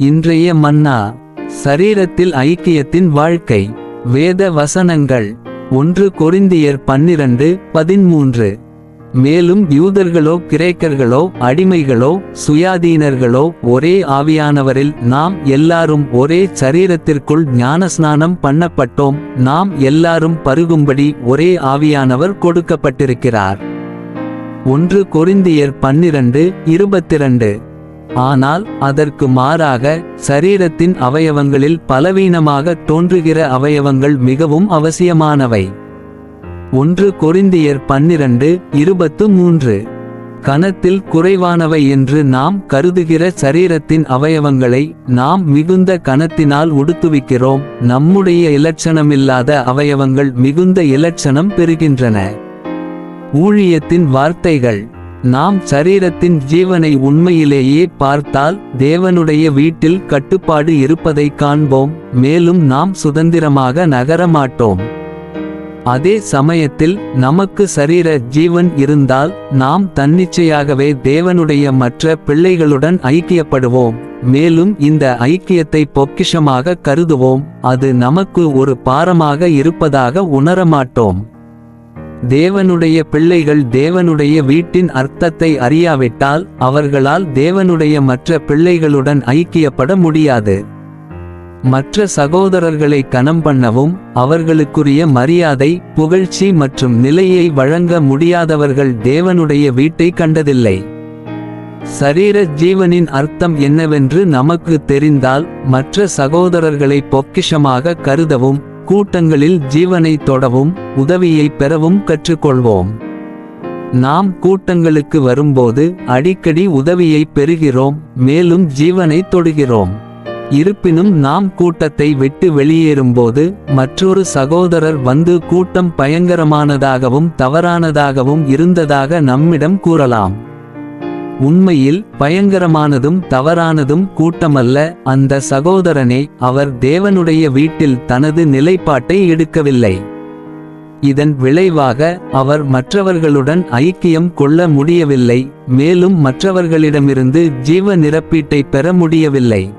இன்றைய மன்னா சரீரத்தில் ஐக்கியத்தின் வாழ்க்கை. வேத வசனங்கள் ஒன்று கொரிந்தியர் பன்னிரண்டு பதிமூன்று. மேலும் யூதர்களோ கிரேக்கர்களோ அடிமைகளோ சுயாதீனர்களோ ஒரே ஆவியானவரில் நாம் எல்லாரும் ஒரே சரீரத்திற்குள் ஞானஸ்நானம் பண்ணப்பட்டோம். நாம் எல்லாரும் பருகும்படி ஒரே ஆவியானவர் கொடுக்கப்பட்டிருக்கிறார். ஒன்று கொரிந்தியர் பன்னிரண்டு இருபத்திரண்டு. ஆனால் அதற்கு மாறாக சரீரத்தின் அவயவங்களில் பலவீனமாக தோன்றுகிற அவயவங்கள் மிகவும் அவசியமானவை. ஒன்று கொரிந்தியர் பன்னிரண்டு இருபத்து மூன்று. கணத்தில் குறைவானவை என்று நாம் கருதுகிற சரீரத்தின் அவயவங்களை நாம் மிகுந்த கணத்தினால் உடுத்துவிக்கிறோம். நம்முடைய இலட்சணமில்லாத அவயவங்கள் மிகுந்த இலட்சணம் பெறுகின்றன. ஊழியத்தின் வார்த்தைகள். நாம் சரீரத்தின் ஜீவனை உண்மையிலேயே பார்த்தால் தேவனுடைய வீட்டில் கட்டுப்பாடு இருப்பதைக் காண்போம் மேலும் நாம் சுதந்திரமாக நகரமாட்டோம். அதே சமயத்தில் நமக்கு சரீர ஜீவன் இருந்தால் நாம் தன்னிச்சையாகவே தேவனுடைய மற்ற பிள்ளைகளுடன் ஐக்கியப்படுவோம் மேலும் இந்த ஐக்கியத்தை பொக்கிஷமாக கருதுவோம் அது நமக்கு ஒரு பாரமாக இருப்பதாக உணரமாட்டோம். தேவனுடைய பிள்ளைகள் தேவனுடைய வீட்டின் அர்த்தத்தை அறியாவிட்டால் அவர்களால் தேவனுடைய மற்ற பிள்ளைகளுடன் ஐக்கியப்பட முடியாது. மற்ற சகோதரர்களை கனம் பண்ணவும் அவர்களுக்குரிய மரியாதை புகழ்ச்சி மற்றும் நிலையை வழங்க முடியாதவர்கள் தேவனுடைய வீட்டை கண்டதில்லை. சரீர ஜீவனின் அர்த்தம் என்னவென்று நமக்கு தெரிந்தால் மற்ற சகோதரர்களை பொக்கிஷமாக கருதவும் கூட்டங்களில் ஜீவனை தொடவும் உதவியை பெறவும் கற்றுக்கொள்வோம். நாம் கூட்டங்களுக்கு வரும்போது அடிக்கடி உதவியை பெறுகிறோம் மேலும் ஜீவனை தொடுகிறோம். இருப்பினும் நாம் கூட்டத்தை விட்டு வெளியேறும்போது மற்றொரு சகோதரர் வந்து கூட்டம் பயங்கரமானதாகவும் தவறானதாகவும் இருந்ததாக நம்மிடம் கூறலாம். உண்மையில் பயங்கரமானதும் தவறானதும் கூட்டமல்ல. அந்த சகோதரனே அவர் தேவனுடைய வீட்டில் தனது நிலைப்பாட்டை எடுக்கவில்லை. இதன் விளைவாக அவர் மற்றவர்களுடன் ஐக்கியம் கொள்ள முடியவில்லை. மேலும் மற்றவர்களிடமிருந்து ஜீவ நிரப்பீட்டை பெற முடியவில்லை.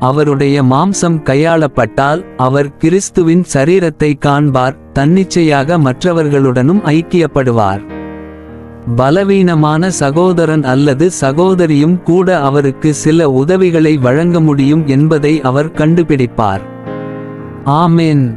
அவருடைய மாம்சம் கையாளப்பட்டால் அவர் கிறிஸ்துவின் சரீரத்தை காண்பார். தன்னிச்சையாக மற்றவர்களுடனும் ஐக்கியப்படுவார். பலவீனமான சகோதரன் அல்லது சகோதரியும் கூட அவருக்கு சில உதவிகளை வழங்க முடியும் என்பதை அவர் கண்டுபிடிப்பார். ஆமென்.